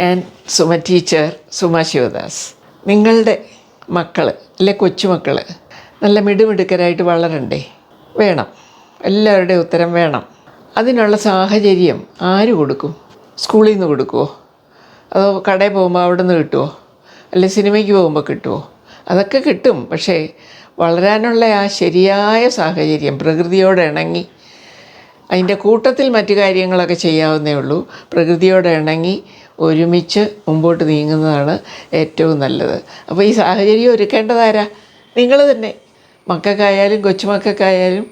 And Suma teacher Suma Sivadas. നിങ്ങളുടെ മക്കൾ അല്ലെ കൊച്ചുമക്കൾ നല്ല മിടുമിടുക്കരായിട്ട് വളരണ്ടേ? വേണം. എല്ലാവരുടെയും ഉത്തരം വേണം. അതിനുള്ള സാഹചര്യം ആര് കൊടുക്കും? സ്കൂളിൽ നിന്ന് കൊടുക്കുമോ അതോ കടയിൽ പോകുമ്പോൾ അവിടെ നിന്ന് കിട്ടുമോ അല്ലെ സിനിമയ്ക്ക് പോകുമ്പോൾ കിട്ടുമോ അതൊക്കെ കിട്ടും. പക്ഷേ വളരാനുള്ള ആ ശരിയായ സാഹചര്യം പ്രകൃതിയോട് ഇണങ്ങി അതിന്റെ കൂട്ടത്തിൽ മറ്റു കാര്യങ്ങളൊക്കെ ചെയ്യാവുന്നേ ഉള്ളൂ. പ്രകൃതിയോട് ഇണങ്ങി ഒരുമിച്ച് മുമ്പോട്ട് നീങ്ങുന്നതാണ് ഏറ്റവും നല്ലത്. അപ്പോൾ ഈ സാഹചര്യം ഒരുക്കേണ്ടതാരാ? നിങ്ങൾ തന്നെ. മക്കൾക്കായാലും കൊച്ചുമക്കൾക്കായാലും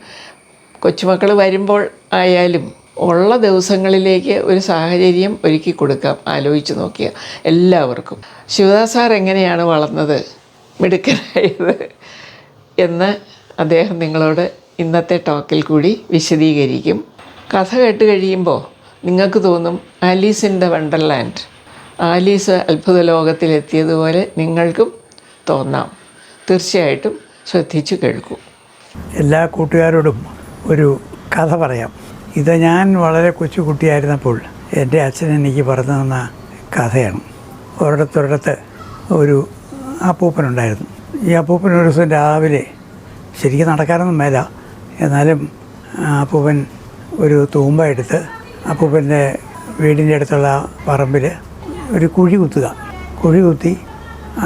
കൊച്ചുമക്കൾ വരുമ്പോൾ ആയാലും ഉള്ള ദിവസങ്ങളിലേക്ക് ഒരു സാഹചര്യം ഒരുക്കി കൊടുക്കാം. ആലോചിച്ച് നോക്കിയ എല്ലാവർക്കും. ശിവദാസ് സാർ എങ്ങനെയാണ് വളർന്നത്? മിടുക്കനായത് എന്ന് അദ്ദേഹം നിങ്ങളോട് ഇന്നത്തെ ടോക്കിൽ കൂടി വിശദീകരിക്കും. കഥ കേട്ട് കഴിയുമ്പോൾ നിങ്ങൾക്ക് തോന്നും Alice in the Wonderland Alice അത്ഭുത ലോകത്തിലെത്തിയതുപോലെ നിങ്ങൾക്കും തോന്നാം. തീർച്ചയായിട്ടും ശ്രദ്ധിച്ചു കേൾക്കൂ. എല്ലാ കൂട്ടുകാരോടും ഒരു കഥ പറയാം. ഇത് ഞാൻ വളരെ കൊച്ചു കുട്ടിയായിരുന്നപ്പോൾ എന്റെ അച്ഛൻ എനിക്ക് പറഞ്ഞു തന്ന കഥയാണ്. ഒരിടത്തൊരിടത്ത് ഒരു അപ്പൂപ്പനുണ്ടായിരുന്നു. ഈ അപ്പൂപ്പൻ ഒരു ദിവസം രാവിലെ ശരിക്കും നടക്കാനൊന്നും മേല. എന്നാലും അപ്പൂപ്പൻ ഒരു തൂമ്പ എടുത്ത് അപ്പൂപ്പന്റെ വീടിന്റെ അടുത്തുള്ള പറമ്പിൽ ഒരു കുഴി കുത്തുക. കുഴി കുത്തി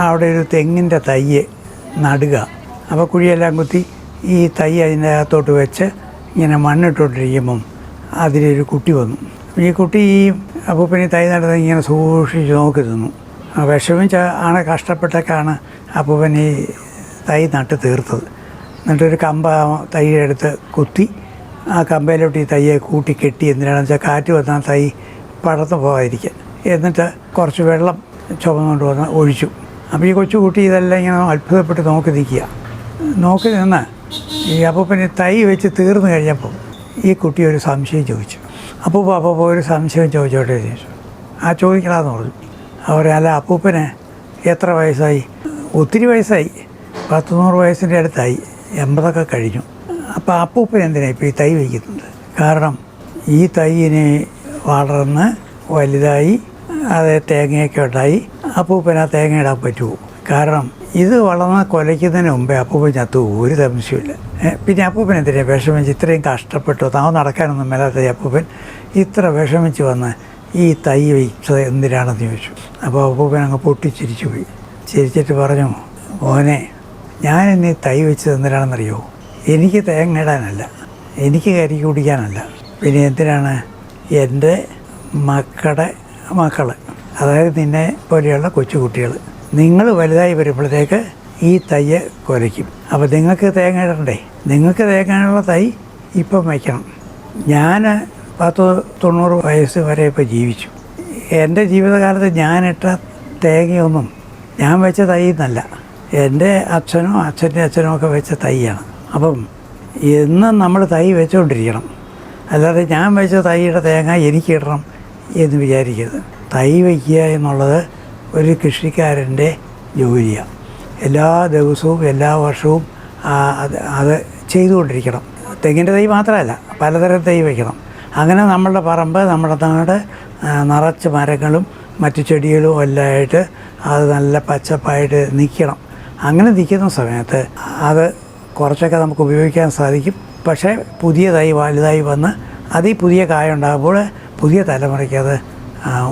അവിടെ ഒരു തെങ്ങിന്റെ തയ്യ് നടുക. അപ്പോൾ കുഴിയെല്ലാം കുത്തി ഈ തൈ അതിന്റെ അകത്തോട്ട് വെച്ച് ഇങ്ങനെ മണ്ണിട്ടുകൊണ്ടിരിക്കുമ്പം അതിലൊരു കുട്ടി വന്നു. ഈ കുട്ടി ഈ അപ്പൂപ്പനി തൈ നടന്ന് ഇങ്ങനെ സൂക്ഷിച്ച് നോക്കി തിന്നു വിഷമിച്ച ആണ് കഷ്ടപ്പെട്ടൊക്കെയാണ് അപ്പൂപ്പൻ ഈ തൈ നട്ട് തീർത്തത്. എന്നിട്ടൊരു കമ്പ തൈ എടുത്ത് കുത്തി ആ കമ്പയിലോട്ട് ഈ തയ്യെ കൂട്ടി കെട്ടി എന്തിനാണെന്ന് വെച്ചാൽ കാറ്റ് വന്നാൽ തൈ പടർന്നു പോകാതിരിക്കാൻ. എന്നിട്ട് കുറച്ച് വെള്ളം ചുമന്നുകൊണ്ട് വന്ന് ഒഴിച്ചു. അപ്പോൾ ഈ കൊച്ചു കുട്ടി ഇതെല്ലാം ഇങ്ങനെ അത്ഭുതപ്പെട്ട് നോക്കി നിൽക്കുക. നോക്കി നിന്ന് ഈ അപ്പൂപ്പന് തൈ വെച്ച് തീർന്നു കഴിഞ്ഞപ്പോൾ ഈ കുട്ടി ഒരു സംശയം ചോദിച്ചു. അപ്പൂപ്പ അപ്പൂപ്പ ഒരു സംശയം ചോദിച്ചോട്ടെ ചോദിച്ചു ആ ചോദിക്കണമെന്ന് പറഞ്ഞു. അവർ അല്ല അപ്പൂപ്പന് എത്ര വയസ്സായി? ഒത്തിരി വയസ്സായി. പത്തുനൂറ് വയസ്സിന്റെ അടുത്തായി. എൺപതൊക്കെ കഴിഞ്ഞു. അപ്പോൾ അപ്പൂപ്പൻ എന്തിനാണ് ഇപ്പോൾ ഈ തൈ വയ്ക്കുന്നത്? കാരണം ഈ തൈയിനെ വളർന്ന് വലുതായി അത് തേങ്ങയൊക്കെ ഉണ്ടായി അപ്പൂപ്പൻ ആ തേങ്ങ ഇടാൻ പറ്റുമോ കാരണം ഇത് വളർന്ന് കൊലയ്ക്കുന്നതിന് മുമ്പേ അപ്പൂപ്പൻ ചത്തു ഒരു സംശയമില്ല പിന്നെ അപ്പൂപ്പൻ എന്തിനാണ് വിഷമിച്ച് ഇത്രയും കഷ്ടപ്പെട്ടു? താവ് നടക്കാനൊന്നും മേലാത്ത അപ്പൂപ്പൻ ഇത്ര വിഷമിച്ച് വന്ന് ഈ തൈ വെച്ചത് എന്തിനാണെന്ന് ചോദിച്ചു. അപ്പോൾ അപ്പൂപ്പൻ അങ്ങ് പൊട്ടിച്ചിരിച്ചു പോയി. ചിരിച്ചിട്ട് പറഞ്ഞു മോനെ ഞാൻ ഇന്ന് തൈ വെച്ചത് എന്തിനാണെന്നറിയോ? എനിക്ക് തേങ്ങ ഇടാനല്ല. എനിക്ക് കരിക്ക് കുടിക്കാനല്ല. പിന്നെ എന്തിനാണ്? എന്റെ മക്കളുടെ മക്കൾ അതായത് നിന്നെ പോലെയുള്ള കൊച്ചുകുട്ടികൾ നിങ്ങൾ വലുതായി വരുമ്പോഴത്തേക്ക് ഈ തയ്യ് കുലയ്ക്കും അപ്പോൾ നിങ്ങൾക്ക് തേങ്ങ ഇടണ്ടേ? നിങ്ങൾക്ക് തേങ്ങയുള്ള തൈ ഇപ്പം വയ്ക്കണം. ഞാൻ പത്ത് തൊണ്ണൂറ് വയസ്സ് വരെ ഇപ്പോൾ ജീവിച്ചു. എന്റെ ജീവിതകാലത്ത് ഞാനിട്ട തേങ്ങയൊന്നും ഞാൻ വെച്ച തൈ എന്നല്ല. എന്റെ അച്ഛനോ അച്ഛന്റെ അച്ഛനോ ഒക്കെ വെച്ച തൈയാണ്. അപ്പം എന്നും നമ്മൾ തൈ വെച്ചുകൊണ്ടിരിക്കണം അല്ലാതെ ഞാൻ വെച്ച തൈയുടെ തേങ്ങ എനിക്കിടണം എന്ന് വിചാരിക്കരുത്. തൈ വയ്ക്കുക എന്നുള്ളത് ഒരു കൃഷിക്കാരന്റെ ജോലിയാണ് എല്ലാ ദിവസവും എല്ലാ വർഷവും അത് ചെയ്തുകൊണ്ടിരിക്കണം. തെങ്ങിന്റെ തൈ മാത്രമല്ല പലതരം തൈ വയ്ക്കണം അങ്ങനെ നമ്മളുടെ പറമ്പ് നമ്മുടെ നാട് നിറച്ച് മരങ്ങളും മറ്റു ചെടികളും എല്ലാം ആയിട്ട് അത് നല്ല പച്ചപ്പായിട്ട് നിൽക്കണം. അങ്ങനെ നിൽക്കുന്ന സമയത്ത് അത് കുറച്ചൊക്കെ നമുക്ക് ഉപയോഗിക്കാൻ സാധിക്കും. പക്ഷേ പുതിയ തൈ വലുതായി വന്ന് അതിൽ പുതിയ കായ ഉണ്ടാകുമ്പോൾ പുതിയ തലമുറയ്ക്ക് അത്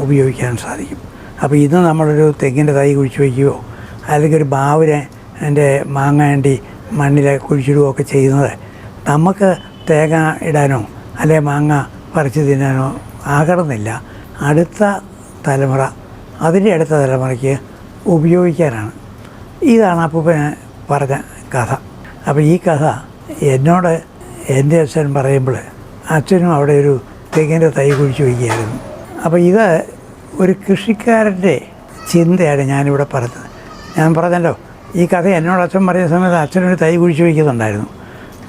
ഉപയോഗിക്കാൻ സാധിക്കും. അപ്പോൾ ഇന്ന് നമ്മളൊരു തെങ്ങിന്റെ തൈ കുഴിച്ച് വയ്ക്കുകയോ അല്ലെങ്കിൽ ഒരു ബാവിനെ എന്റെ മാങ്ങ വേണ്ടി മണ്ണിൽ കുഴിച്ചിടുകയോ ഒക്കെ ചെയ്യുന്നത് നമുക്ക് തേങ്ങ ഇടാനോ അല്ലെ മാങ്ങ പറിച്ച് തിന്നാനോ ആകണമെന്നില്ല. അടുത്ത തലമുറ അതിന്റെ അടുത്ത തലമുറയ്ക്ക് ഉപയോഗിക്കാനാണ്. ഇതാണ് അപ്പൂപ്പന് പറഞ്ഞ കഥ. അപ്പോൾ ഈ കഥ എന്നോട് എന്റെ അച്ഛൻ പറയുമ്പോൾ അച്ഛനും അവിടെ ഒരു തെങ്ങിന്റെ തൈ കുഴിച്ച് വയ്ക്കുകയായിരുന്നു. അപ്പോൾ ഇത് ഒരു കൃഷിക്കാരന്റെ ചിന്തയാണ് ഞാനിവിടെ പറഞ്ഞത്. ഞാൻ പറഞ്ഞല്ലോ ഈ കഥ എന്നോട് അച്ഛൻ പറയുന്ന സമയത്ത് അച്ഛനൊരു തൈ കുഴിച്ച് വയ്ക്കുന്നുണ്ടായിരുന്നു.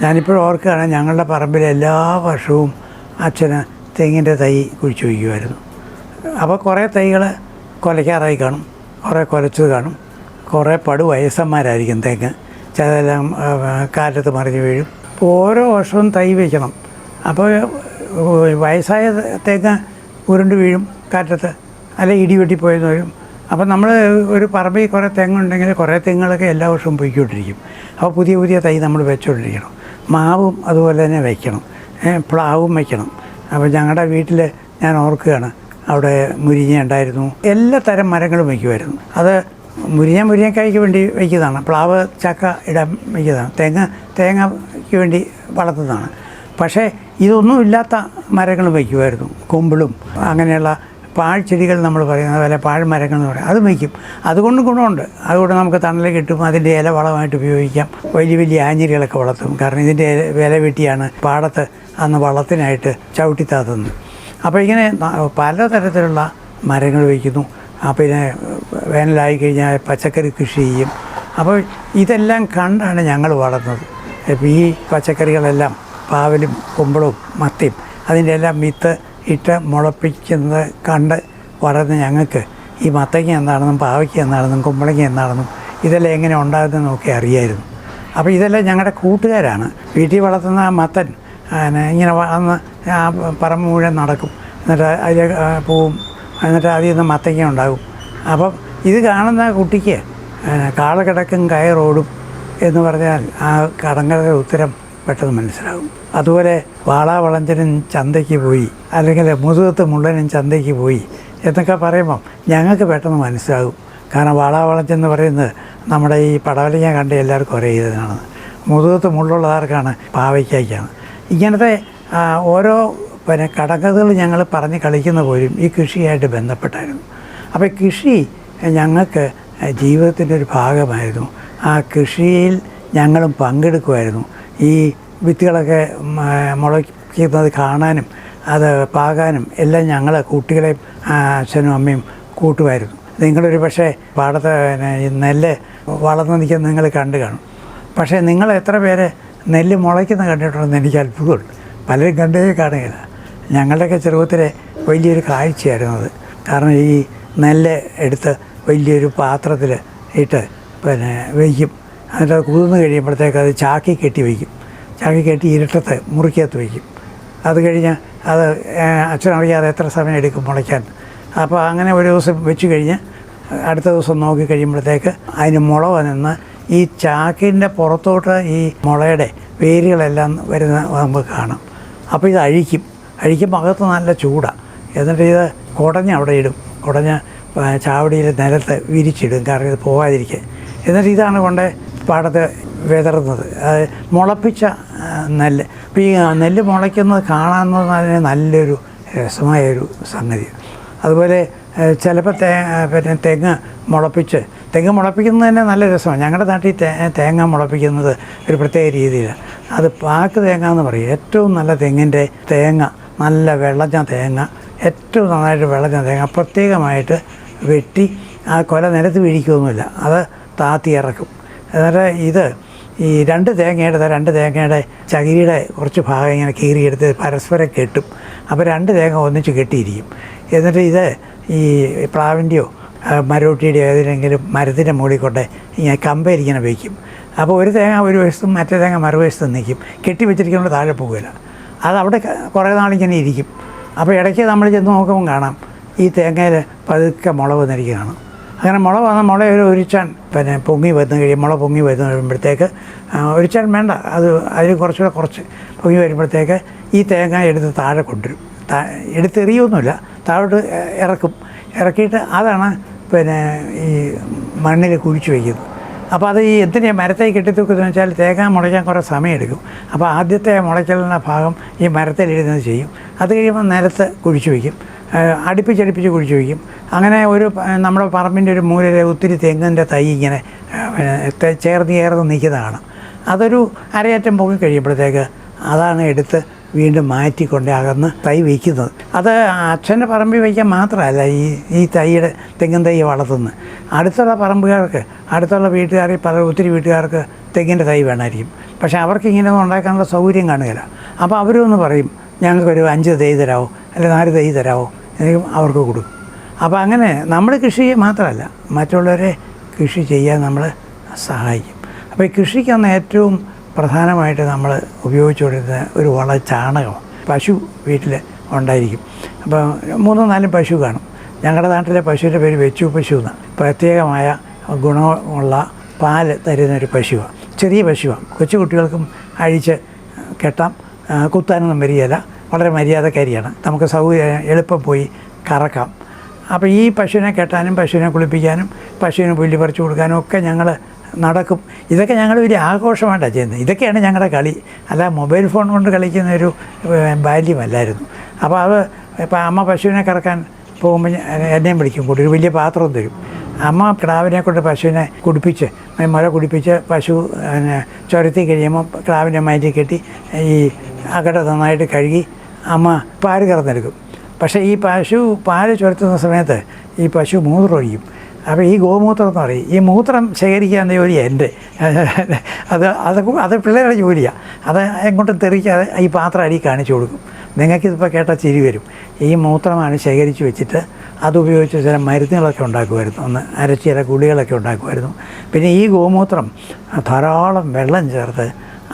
ഞാനിപ്പോഴും ഓർക്കുകയാണ് ഞങ്ങളുടെ പറമ്പിൽ എല്ലാ വർഷവും അച്ഛന് തെങ്ങിന്റെ തൈ കുഴിച്ച് വയ്ക്കുമായിരുന്നു. അപ്പോൾ കുറേ തൈകൾ കൊലയ്ക്കാറായി കാണും കുറേ കൊലച്ചത് കാണും കുറേ പടു വയസ്സന്മാരായിരിക്കും തെങ്ങ്. ചിലതെല്ലാം കാറ്റത്ത് മറിഞ്ഞ് വീഴും. അപ്പോൾ ഓരോ വർഷവും തൈ വയ്ക്കണം അപ്പോൾ വയസ്സായ തേങ്ങ ഉരുണ്ട് വീഴും കാറ്റത്ത് അല്ലെ ഇടിവെട്ടിപ്പോയെന്ന് വരും. അപ്പോൾ നമ്മൾ ഒരു പറമ്പിൽ കുറേ തെങ്ങുണ്ടെങ്കിൽ കുറേ തെങ്ങുകളൊക്കെ എല്ലാ വർഷവും പൊയ്ക്കൊണ്ടിരിക്കും. അപ്പോൾ പുതിയ പുതിയ തൈ നമ്മൾ വെച്ചുകൊണ്ടിരിക്കണം മാവും അതുപോലെ തന്നെ വയ്ക്കണം പ്ലാവും വയ്ക്കണം അപ്പോൾ ഞങ്ങളുടെ വീട്ടിൽ ഞാൻ ഓർക്കുകയാണ് അവിടെ മുരിങ്ങ ഉണ്ടായിരുന്നു. എല്ലാ തരം മരങ്ങളും വയ്ക്കുമായിരുന്നു. അത് മുരിങ്ങ മുരിങ്ങക്കായ്ക്ക് വേണ്ടി വയ്ക്കുന്നതാണ്. പ്ലാവ് ചക്ക ഇടാൻ വയ്ക്കുന്നതാണ്. തേങ്ങ തേങ്ങയ്ക്ക് വേണ്ടി വളർത്തുന്നതാണ്. പക്ഷേ ഇതൊന്നും ഇല്ലാത്ത മരങ്ങൾ വയ്ക്കുമായിരുന്നു. കൊമ്പിളും അങ്ങനെയുള്ള പാഴ്ചെടികൾ നമ്മൾ പറയുന്നത് പോലെ പാഴ്മരങ്ങൾ എന്ന് പറയും. അത് വയ്ക്കും. അതുകൊണ്ട് ഗുണമുണ്ട്. അതുകൊണ്ട് നമുക്ക് തണൽ കിട്ടും. അതിന്റെ ഇല വളമായിട്ട് ഉപയോഗിക്കാം. വലിയ വലിയ ആഞ്ഞിരികളൊക്കെ വളർത്തും. കാരണം ഇതിന്റെ വില വെട്ടിയാണ് പാടത്ത് അന്ന് വളത്തിനായിട്ട് ചവിട്ടിത്താത്തുന്നത് അപ്പോൾ ഇങ്ങനെ പലതരത്തിലുള്ള മരങ്ങൾ വയ്ക്കുന്നു. പിന്നെ വേനലായി കഴിഞ്ഞാൽ പച്ചക്കറി കൃഷി ചെയ്യും. അപ്പോൾ ഇതെല്ലാം കണ്ടാണ് ഞങ്ങൾ വളർന്നത്. ഈ പച്ചക്കറികളെല്ലാം പാവലും കുമ്പളവും മത്തിയും അതിന്റെ എല്ലാം വിത്ത് ഇട്ട് മുളപ്പിക്കുന്നത് കണ്ട് വളർന്ന ഞങ്ങൾക്ക് ഈ മത്തങ്ങ എന്താണെന്നും പാവയ്ക്ക് എന്താണെന്നും കുമ്പളങ്ങ എന്താണെന്നും ഇതെല്ലാം എങ്ങനെ ഉണ്ടാകുന്നതെന്നും ഒക്കെ അറിയായിരുന്നു. അപ്പോൾ ഇതെല്ലാം ഞങ്ങളുടെ കൂട്ടുകാരാണ്. വീട്ടിൽ വളർത്തുന്ന ആ മത്തൻ ഇങ്ങനെ വന്ന് ആ പറമ്പ് മുഴുവൻ നടക്കും. എന്നിട്ട് അതിൽ പോവും എന്നിട്ട് അതിൽ നിന്ന് മത്തങ്ങ ഉണ്ടാകും. അപ്പം ഇത് കാണുന്ന കുട്ടിക്ക് കാളകിടക്കും കാള കിടക്കും കയറോടും എന്ന് പറഞ്ഞാൽ ആ കടങ്ങളുടെ ഉത്തരം പെട്ടെന്ന് മനസ്സിലാകും. അതുപോലെ വാളാ വളഞ്ചനും ചന്തയ്ക്ക് പോയി അല്ലെങ്കിൽ മുതുകത്ത് മുള്ളനും ചന്തയ്ക്ക് പോയി എന്നൊക്കെ പറയുമ്പം ഞങ്ങൾക്ക് പെട്ടെന്ന് മനസ്സിലാകും. കാരണം വാളാ വളഞ്ചെന്ന് പറയുന്നത് നമ്മുടെ ഈ പടവലിങ്ങ കണ്ട് എല്ലാവർക്കും ഒരേ ഇതാണ്. മുതുകത്ത് മുള്ളുള്ളതാർക്കാണ് പാവയ്ക്കായിക്കാണ്. ഇങ്ങനത്തെ ഓരോ പിന്നെ കടകഥകൾ ഞങ്ങൾ പറഞ്ഞ് കളിക്കുന്ന പോലും ഈ കൃഷിയായിട്ട് ബന്ധപ്പെട്ടായിരുന്നു. അപ്പോൾ കൃഷി ഞങ്ങൾക്ക് ജീവിതത്തിന്റെ ഒരു ഭാഗമായിരുന്നു. ആ കൃഷിയിൽ ഞങ്ങളും പങ്കെടുക്കുമായിരുന്നു. ഈ വിത്തുകളൊക്കെ മുളയ്ക്കുന്നത് കാണാനും അത് പാകാനും എല്ലാം ഞങ്ങൾ കുട്ടികളെയും അച്ഛനും അമ്മയും കൂട്ടുമായിരുന്നു. നിങ്ങളൊരു പക്ഷേ പാടത്ത് നെല്ല് വളർന്നു നിൽക്കുന്നത് നിങ്ങൾ കണ്ടു കാണും. പക്ഷേ നിങ്ങൾ എത്ര പേരെ നെല്ല് മുളയ്ക്കുന്ന കണ്ടിട്ടുണ്ടെന്ന് എനിക്ക് അത്ഭുതമുണ്ട്. പലരും കണ്ടേ കാണുകയില്ല. ഞങ്ങളുടെയൊക്കെ ചെറുപ്പത്തിലെ വലിയൊരു കാഴ്ചയായിരുന്നു അത്. കാരണം ഈ നെല്ല് എടുത്ത് വലിയൊരു പാത്രത്തിൽ ഇട്ട് പിന്നെ വയ്ക്കും. എന്നിട്ട് അത് കുതിർന്ന് കഴിയുമ്പോഴത്തേക്ക് അത് ചാക്കി കെട്ടി വയ്ക്കും. ചാക്കി കെട്ടി ഇരുട്ടത്ത് മുറിക്കകത്ത് വയ്ക്കും. അത് കഴിഞ്ഞ് അത് അച്ഛനറിയാതെ എത്ര സമയം എടുക്കും മുളയ്ക്കാൻ. അപ്പോൾ അങ്ങനെ ഒരു ദിവസം വെച്ച് കഴിഞ്ഞ് അടുത്ത ദിവസം നോക്കി കഴിയുമ്പോഴത്തേക്ക് അതിന് മുള നിന്ന് ഈ ചാക്കിന്റെ പുറത്തോട്ട് ഈ മുളയുടെ വേരുകളെല്ലാം വരുന്ന നമുക്ക് കാണാം. അപ്പോൾ ഇത് അഴിക്കും. അഴിക്കുമ്പോൾ അകത്ത് നല്ല ചൂടാണ് എന്നിട്ട് ഇത് കുടഞ്ഞ് അവിടെ ഇടും. കുടഞ്ഞ് ചാവടിയിൽ നിലത്ത് വിരിച്ചിടും കാരണം ഇത് പോകാതിരിക്കുക എന്നിട്ട് ഇതാണ് കൊണ്ട് പാടത്ത് വിതറുന്നത്. മുളപ്പിച്ച നെല്ല്. അപ്പോൾ ഈ നെല്ല് മുളയ്ക്കുന്നത് കാണാമെന്ന് പറഞ്ഞാൽ നല്ലൊരു രസമായൊരു സംഗതി അതുപോലെ ചിലപ്പോൾ തേ പിന്നെ തെങ്ങ് മുളപ്പിച്ച് തെങ്ങ് മുളപ്പിക്കുന്നത് തന്നെ നല്ല രസമാണ്. ഞങ്ങളുടെ നാട്ടിൽ തേങ്ങ മുളപ്പിക്കുന്നത് ഒരു പ്രത്യേക രീതിയിലാണ് അത് പാക്ക് തേങ്ങ എന്ന് പറയും. ഏറ്റവും നല്ല തെങ്ങിന്റെ തേങ്ങ നല്ല വെള്ളഞ്ഞ തേങ്ങ ഏറ്റവും നന്നായിട്ട് വിളഞ്ഞ തേങ്ങ പ്രത്യേകമായിട്ട് വെട്ടി ആ കൊല നിലത്ത് വീഴിക്കുകയൊന്നുമില്ല അത് താത്തി ഇറക്കും. എന്നിട്ട് ഇത് ഈ രണ്ട് തേങ്ങയുടെ രണ്ട് തേങ്ങയുടെ ചകിരിയുടെ കുറച്ച് ഭാഗം ഇങ്ങനെ കീറിയെടുത്ത് പരസ്പരം കെട്ടും. അപ്പോൾ രണ്ട് തേങ്ങ ഒന്നിച്ച് കെട്ടിയിരിക്കും. എന്നിട്ട് ഇത് ഈ പ്ലാവിന്റെയോ മരോട്ടിയുടെയോ ഏതെങ്കിലും മരത്തിന്റെ മുകളിൽ കൊണ്ട് ഇങ്ങനെ കമ്പയിരിങ്ങനെ വയ്ക്കും അപ്പോൾ ഒരു തേങ്ങ ഒരു വശത്തും മറ്റേ തേങ്ങ മറുവശത്തും നിൽക്കും. കെട്ടി വെച്ചിരിക്കുന്നത് താഴെ പോകില്ല അത് അവിടെ കുറേ നാളിങ്ങനെ ഇരിക്കും. അപ്പോൾ ഇടയ്ക്ക് നമ്മൾ ചെന്ന് നോക്കുമ്പോൾ കാണാം ഈ തേങ്ങയിൽ പതുക്കെ മുള വന്നിരിക്കുക കാണാം അങ്ങനെ മുള വന്ന മുള ഒരു ഒരിച്ചാൻ പിന്നെ പൊങ്ങി വന്ന് കഴിയും മുള പൊങ്ങി വരുന്ന കഴിയുമ്പോഴത്തേക്ക് ഒരിച്ചാൻ വേണ്ട അത് അതിൽ കുറച്ചുകൂടെ കുറച്ച് പൊങ്ങി വരുമ്പോഴത്തേക്ക് ഈ തേങ്ങ എടുത്ത് താഴെ കൊണ്ടുവരും. താ എടുത്തെറിയൊന്നുമില്ല താഴോട്ട് ഇറക്കും. ഇറക്കിയിട്ട് അതാണ് പിന്നെ ഈ മണ്ണിൽ കുഴിച്ച് വയ്ക്കുന്നത്. അപ്പോൾ അത് ഈ എന്തിനാ മരത്തെ കെട്ടിത്തൂക്കുന്നതെന്ന് വെച്ചാൽ തേങ്ങ മുളയ്ക്കാൻ കുറേ സമയമെടുക്കും. അപ്പോൾ ആദ്യത്തെ മുളയ്ക്കലിന്റെ ഭാഗം ഈ മരത്തിൽ എഴുതുന്നത് ചെയ്യും. അത് കഴിയുമ്പോൾ നിലത്ത് കുഴിച്ചു വയ്ക്കും. അടുപ്പിച്ചടുപ്പിച്ച് കുഴിച്ചു വയ്ക്കും. അങ്ങനെ ഒരു നമ്മുടെ പറമ്പിന്റെ ഒരു മൂലയിലെ ഒത്തിരി തെങ്ങിന്റെ തൈ ഇങ്ങനെ ചേർന്ന് ചേർന്ന് നിൽക്കുന്നതാണ്. അതൊരു അരയറ്റം പൊങ്ങി കഴിയുമ്പോഴത്തേക്ക് അതാണ് എടുത്ത് വീണ്ടും മാറ്റിക്കൊണ്ട് അകന്ന് തൈ വയ്ക്കുന്നത്. അത് അച്ഛന്റെ പറമ്പിൽ വയ്ക്കാൻ മാത്രമല്ല ഈ ഈ തൈയുടെ തെങ്ങിൻ തൈ വളർത്തുന്നത്. അടുത്തുള്ള പറമ്പുകാർക്ക് അടുത്തുള്ള വീട്ടുകാർ പല ഒത്തിരി വീട്ടുകാർക്ക് തെങ്ങിന്റെ തൈ വേണമായിരിക്കും. പക്ഷേ അവർക്ക് ഇങ്ങനെ ഉണ്ടാക്കാനുള്ള സൗകര്യം കാണുകയില്ല. അപ്പോൾ അവരൊന്ന് പറയും ഞങ്ങൾക്കൊരു അഞ്ച് തൈ തരാമോ അല്ലെങ്കിൽ നാല് തൈ തരാമോ എന്നെങ്കിലും അവർക്ക് കൊടുക്കും. അപ്പോൾ അങ്ങനെ നമ്മൾ കൃഷി മാത്രമല്ല മറ്റുള്ളവരെ കൃഷി ചെയ്യാൻ നമ്മൾ സഹായിക്കും. അപ്പോൾ ഈ കൃഷിക്കൊന്ന് ഏറ്റവും പ്രധാനമായിട്ട് നമ്മൾ ഉപയോഗിച്ചുകൊണ്ടിരുന്ന ഒരു വള ചാണകം പശു വീട്ടിൽ ഉണ്ടായിരിക്കും. അപ്പോൾ മൂന്നോ നാലും പശു കാണും. ഞങ്ങളുടെ നാട്ടിലെ പശുവിന്റെ പേര് വെച്ചു പശു എന്നാണ്. പ്രത്യേകമായ ഗുണമുള്ള പാൽ തരുന്നൊരു പശുവാണ്. ചെറിയ പശുവാണ്. കൊച്ചു കുട്ടികൾക്കും അഴിച്ച് കെട്ടാം. കുത്താനൊന്നും വരികയില്ല. വളരെ മര്യാദക്കാരിയാണ്. നമുക്ക് സൗകര്യം എളുപ്പം പോയി കറക്കാം. അപ്പോൾ ഈ പശുവിനെ കെട്ടാനും പശുവിനെ കുളിപ്പിക്കാനും പശുവിന് പുല്ല് പറിച്ചു കൊടുക്കാനും ഒക്കെ ഞങ്ങൾ നടക്കും. ഇതൊക്കെ ഞങ്ങൾ വലിയ ആഘോഷമായിട്ടാണ് ചെയ്യുന്നത്. ഇതൊക്കെയാണ് ഞങ്ങളുടെ കളി. അല്ല മൊബൈൽ ഫോൺ കൊണ്ട് കളിക്കുന്ന ഒരു ബാല്യമല്ലായിരുന്നു. അപ്പോൾ അത് ഇപ്പോൾ അമ്മ പശുവിനെ കറക്കാൻ പോകുമ്പോൾ എന്നെയും വിളിക്കും. കൂടി ഒരു വലിയ പാത്രം തരും. അമ്മ കിടാവിനെ കൊണ്ട് പശുവിനെ കുടിപ്പിച്ച് മുല കുടിപ്പിച്ച് പശു ചുരത്തി കഴിയുമ്പോൾ കിടാവിനെ മാറ്റി കെട്ടി ഈ അകട നന്നായിട്ട് കഴുകി അമ്മ പാൽ കറന്നെടുക്കും. പക്ഷേ ഈ പശു പാൽ ചുരത്തുന്ന സമയത്ത് ഈ പശു മൂത്രമൊഴിക്കും. അപ്പോൾ ഈ ഗോമൂത്രം എന്ന് പറയും. ഈ മൂത്രം ശേഖരിക്കാവുന്ന ജോലി എന്റെ? അത് അത് അത് പിള്ളേരുടെ ജോലിയാണ് അത് എങ്ങോട്ടും തെറിക്കാതെ ഈ പാത്രം അടി കാണിച്ചു കൊടുക്കും. നിങ്ങൾക്കിതിപ്പോൾ കേട്ട ചിരി വരും. ഈ മൂത്രമാണ് ശേഖരിച്ച് വെച്ചിട്ട് അതുപയോഗിച്ച് ചില മരുന്നുകളൊക്കെ ഉണ്ടാക്കുമായിരുന്നു. ഒന്ന് അരച്ച് ചില ഗുളികളൊക്കെ ഉണ്ടാക്കുമായിരുന്നു. പിന്നെ ഈ ഗോമൂത്രം ധാരാളം വെള്ളം ചേർത്ത്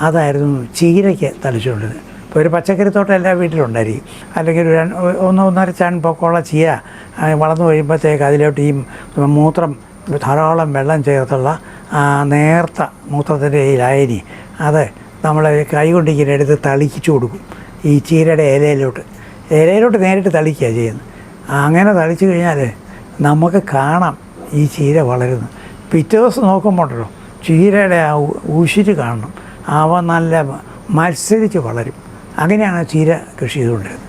അതായിരുന്നു ചീരയ്ക്ക് തളിച്ചുകൊണ്ടിരുന്നത്. ഇപ്പോൾ ഒരു പച്ചക്കറിത്തോട്ടം എല്ലാ വീട്ടിലും ഉണ്ടായിരിക്കും അല്ലെങ്കിൽ ഒരു ഒന്ന് ഒന്നര ചാൻ പൊക്കമുള്ള ചീര വളർന്നു കഴിയുമ്പോഴത്തേക്ക് അതിലോട്ട് ഈ മൂത്രം ധാരാളം വെള്ളം ചേർത്തുള്ള നേർത്ത മൂത്രത്തിന്റെ ഈ ലായനി അത് നമ്മൾ കൈ കൊണ്ട് ഇങ്ങനെ എടുത്ത് തളിച്ചു കൊടുക്കും. ഈ ചീരയുടെ ഇലയിലോട്ട്. ഇലയിലോട്ട് നേരിട്ട് തളിക്കുക ചെയ്യുന്നത്. അങ്ങനെ തളിച്ചു കഴിഞ്ഞാൽ നമുക്ക് കാണാം ഈ ചീര വളരുന്നു പിറ്റേ ദിവസം നോക്കുമ്പോഴല്ലോ ചീരയുടെ ആ ഉശിര് കാണണം. അവ നല്ല മത്സരിച്ച് വളരും. അങ്ങനെയാണ് ചീര കൃഷി ചെയ്തുകൊണ്ടിരുന്നത്.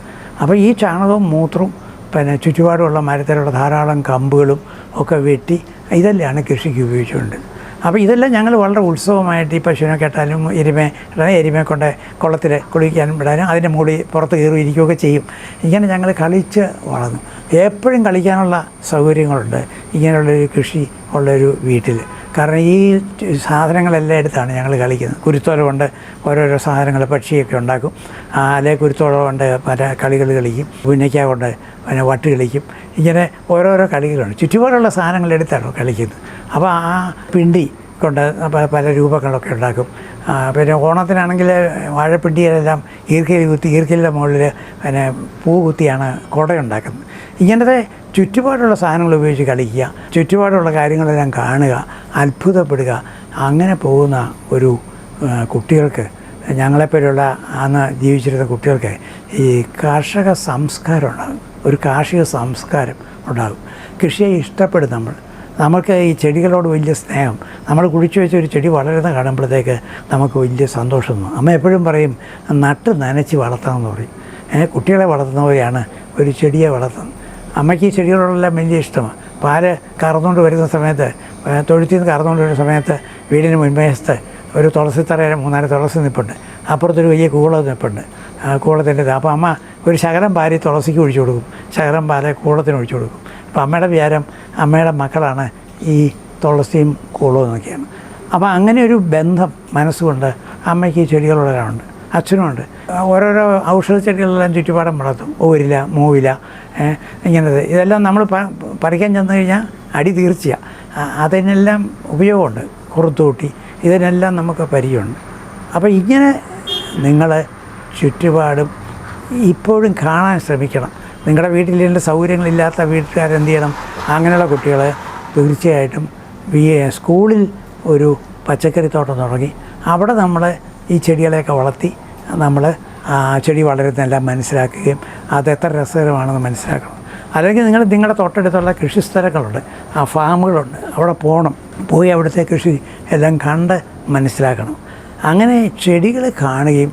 അപ്പോൾ ഈ ചാണകവും മൂത്രവും പിന്നെ ചുറ്റുപാടുമുള്ള മരത്തിലുള്ള ധാരാളം കമ്പുകളും ഒക്കെ വെട്ടി ഇതെല്ലാമാണ് കൃഷിക്ക് ഉപയോഗിച്ചുകൊണ്ടിരുന്നത്. അപ്പോൾ ഇതെല്ലാം ഞങ്ങൾ വളരെ ഉത്സവമായിട്ട് ഈ പശുവിനെ കെട്ടാനും എരുമ എരുമയെ കൊണ്ട് കുളത്തിൽ കുളിക്കാനും വിടാനും അതിന്റെ മുകളിൽ പുറത്ത് കയറി ഇരിക്കുകയൊക്കെ ചെയ്യും. ഇങ്ങനെ ഞങ്ങൾ കളിച്ച് വളർന്നു. എപ്പോഴും കളിക്കാനുള്ള സൗകര്യങ്ങളുണ്ട്. ഇങ്ങനെയുള്ളൊരു കൃഷി ഉള്ളൊരു വീട്ടിൽ. കാരണം ഈ സാധനങ്ങളെല്ലാം എടുത്താണ് ഞങ്ങൾ കളിക്കുന്നത്. കുരുത്തോല കൊണ്ട് ഓരോരോ സാധനങ്ങൾ പക്ഷിയൊക്കെ ഉണ്ടാക്കും. അല്ലെ കുരുത്തോല കൊണ്ട് പല കളികൾ കളിക്കും. പുന്നയ്ക്ക കൊണ്ട് പിന്നെ വട്ട് കളിക്കും. ഇങ്ങനെ ഓരോരോ കളികളുണ്ട്. ചുറ്റുപാടുള്ള സാധനങ്ങൾ എടുത്താണ് കളിക്കുന്നത്. അപ്പോൾ ആ പിണ്ടി കൊണ്ട് പല രൂപങ്ങളൊക്കെ ഉണ്ടാക്കും. പിന്നെ ഓണത്തിനാണെങ്കിൽ വാഴപ്പിണ്ടിയിലെല്ലാം ഈർക്കയിൽ കുത്തി ഈർക്കലിന്റെ മുകളിൽ പിന്നെ പൂ കുത്തിയാണ് കുട ഉണ്ടാക്കുന്നത് ഇങ്ങനത്തെ ചുറ്റുപാടുള്ള സാധനങ്ങൾ ഉപയോഗിച്ച് കളിക്കുക ചുറ്റുപാടുള്ള കാര്യങ്ങളെല്ലാം കാണുക അത്ഭുതപ്പെടുക അങ്ങനെ പോകുന്ന ഒരു കുട്ടികൾക്ക് ഞങ്ങളെപ്പോലുള്ള അന്ന് ജീവിച്ചിരുന്ന കുട്ടികൾക്ക് ഈ കാർഷിക സംസ്കാരം ഉണ്ടാകും. ഒരു കാർഷിക സംസ്കാരം ഉണ്ടാകും. കൃഷിയെ ഇഷ്ടപ്പെടും നമ്മൾ. നമുക്ക് ഈ ചെടികളോട് വലിയ സ്നേഹം. നമ്മൾ കുഴിച്ചു വെച്ച ഒരു ചെടി വളരുന്ന കാണുമ്പോഴത്തേക്ക് നമുക്ക് വലിയ സന്തോഷം അമ്മ എപ്പോഴും പറയും നട്ട് നനച്ച് വളർത്തണമെന്ന് പറയും. കുട്ടികളെ വളർത്തുന്ന പോലെയാണ് ഒരു ചെടിയെ വളർത്തുന്നത്. അമ്മയ്ക്ക് ഈ ചെടികളോടെല്ലാം വലിയ ഇഷ്ടമാണ്. പാൽ കറന്നുകൊണ്ട് വരുന്ന സമയത്ത് തൊഴുത്തിൽ നിന്ന് കറന്നുകൊണ്ട് വരുന്ന സമയത്ത് വീടിന് മുൻവശത്ത് ഒരു തുളസി തറയിലെ മൂന്നാൽ തുളസി നിൽപ്പുണ്ട് അപ്പുറത്തൊരു വലിയ കൂള നിൽപ്പുണ്ട് കൂളത്തിന്റെ അപ്പോൾ അമ്മ ഒരു ശകലം പാരി തുളസിക്ക് ഒഴിച്ചു കൊടുക്കും. ശകലം പാൽ കൂളത്തിന് ഒഴിച്ചു കൊടുക്കും. അപ്പോൾ അമ്മയുടെ വിചാരം അമ്മയുടെ മക്കളാണ് ഈ തുളസിയും കൂളവും എന്നൊക്കെയാണ്. അപ്പോൾ അങ്ങനെ ഒരു ബന്ധം മനസ്സുകൊണ്ട് അമ്മയ്ക്ക് ഈ ചെടികളോടെല്ലാം ഉണ്ട്. അച്ഛനുമുണ്ട്. ഓരോരോ ഔഷധ ചെടികളെല്ലാം ചുറ്റുപാടും വളർത്തും. ഓരില മൂവില ഇങ്ങനത്തെ ഇതെല്ലാം നമ്മൾ പറിക്കാൻ ചെന്ന് കഴിഞ്ഞാൽ അടി തീർച്ചയാണ് അതിനെല്ലാം ഉപയോഗമുണ്ട്. കുറുത്തൂട്ടി ഇതിനെല്ലാം നമുക്ക് പരിചയമുണ്ട്. അപ്പോൾ ഇങ്ങനെ നിങ്ങൾ ചുറ്റുപാടും ഇപ്പോഴും കാണാൻ ശ്രമിക്കണം. നിങ്ങളുടെ ഇതിന്റെ സൗകര്യങ്ങളില്ലാത്ത വീട്ടുകാരെന്ത് ചെയ്യണം അങ്ങനെയുള്ള കുട്ടികൾ തീർച്ചയായിട്ടും സ്കൂളിൽ ഒരു പച്ചക്കറിത്തോട്ടം തുടങ്ങി. അവിടെ നമ്മൾ ഈ ചെടികളെയൊക്കെ വളർത്തി നമ്മൾ ആ ചെടി വളരുന്നതെല്ലാം മനസ്സിലാക്കുകയും അത് എത്ര രസകരമാണെന്ന് മനസ്സിലാക്കണം. അല്ലെങ്കിൽ നിങ്ങൾ നിങ്ങളുടെ തൊട്ടടുത്തുള്ള കൃഷിസ്ഥലങ്ങളുണ്ട് ആ ഫാമുകളുണ്ട് അവിടെ പോകണം പോയി അവിടുത്തെ കൃഷി എല്ലാം കണ്ട് മനസ്സിലാക്കണം. അങ്ങനെ ചെടികൾ കാണുകയും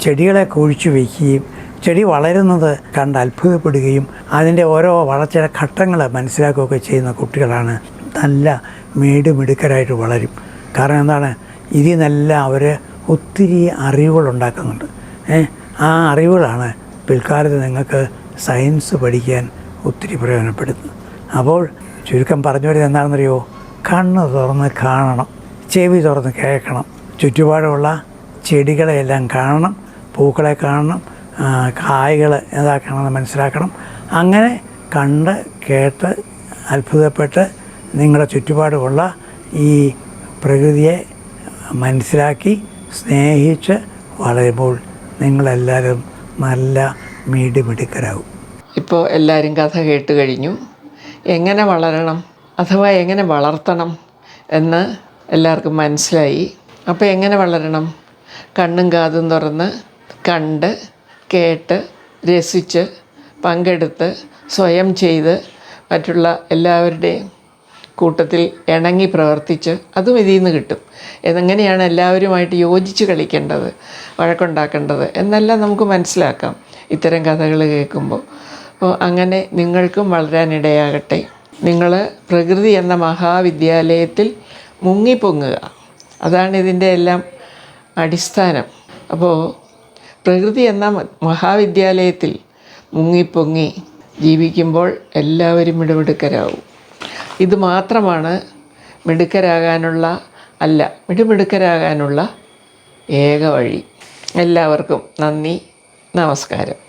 ചെടികളെ കുഴിച്ചു വയ്ക്കുകയും ചെടി വളരുന്നത് കണ്ട് അത്ഭുതപ്പെടുകയും അതിന്റെ ഓരോ വളർച്ചയുടെ ഘട്ടങ്ങൾ മനസ്സിലാക്കുകയൊക്കെ ചെയ്യുന്ന കുട്ടികളാണ് നല്ല മേടുമിടുക്കരായിട്ട് വളരും. കാരണം എന്താണ്? ഇതിൽ നിന്നെല്ലാം അവർ ഒത്തിരി അറിവുകൾ ഉണ്ടാക്കുന്നുണ്ട് ആ അറിവുകളാണ് പിൽക്കാലത്ത് നിങ്ങൾക്ക് സയൻസ് പഠിക്കാൻ ഒത്തിരി പ്രയോജനപ്പെടുന്നത് അപ്പോൾ ചുരുക്കം പറഞ്ഞു വരുന്നത് എന്താണെന്നറിയോ? കണ്ണ് തുറന്ന് കാണണം ചെവി തുറന്ന് കേൾക്കണം ചുറ്റുപാടുമുള്ള ചെടികളെയെല്ലാം കാണണം പൂക്കളെ കാണണം കായകൾ ഏതാക്കണമെന്ന് മനസ്സിലാക്കണം. അങ്ങനെ കണ്ട് കേട്ട് അത്ഭുതപ്പെട്ട് നിങ്ങളുടെ ചുറ്റുപാടുമുള്ള ഈ പ്രകൃതിയെ മനസ്സിലാക്കി സ്നേഹിച്ച് വളരുമ്പോൾ നിങ്ങളെല്ലാവരും നല്ല മീഡിമിടുക്കരാകും ഇപ്പോൾ എല്ലാവരും കഥ കേട്ട് കഴിഞ്ഞു. എങ്ങനെ വളരണം അഥവാ എങ്ങനെ വളർത്തണം എന്ന് എല്ലാവർക്കും മനസ്സിലായി. അപ്പോൾ എങ്ങനെ വളരണം? കണ്ണും കാതും തുറന്ന് കണ്ട് കേട്ട് രസിച്ച് പങ്കെടുത്ത് സ്വയം ചെയ്ത് മറ്റുള്ള എല്ലാവരുടെയും കൂട്ടത്തിൽ ഇണങ്ങി പ്രവർത്തിച്ച് അതും ഇതിൽ നിന്ന് കിട്ടും. എങ്ങനെയാണ് എല്ലാവരുമായിട്ട് യോജിച്ച് കളിക്കേണ്ടത് വഴക്കുണ്ടാക്കേണ്ടത് എന്നെല്ലാം നമുക്ക് മനസ്സിലാക്കാം. ഇത്തരം കഥകൾ കേൾക്കുമ്പോൾ. അപ്പോൾ അങ്ങനെ നിങ്ങൾക്കും വളരാനിടയാകട്ടെ. നിങ്ങൾ പ്രകൃതി എന്ന മഹാവിദ്യാലയത്തിൽ മുങ്ങിപ്പൊങ്ങുക. അതാണ് ഇതിന്റെ എല്ലാം അടിസ്ഥാനം. അപ്പോൾ പ്രകൃതി എന്ന മഹാവിദ്യാലയത്തിൽ മുങ്ങിപ്പൊങ്ങി ജീവിക്കുമ്പോൾ എല്ലാവരും മിടുമിടുക്കരാവും ഇത് മാത്രമാണ് മിടുക്കരാകാനുള്ള അല്ല മിടുമിടുക്കരാകാനുള്ള ഏക വഴി. എല്ലാവർക്കും നന്ദി നമസ്കാരം.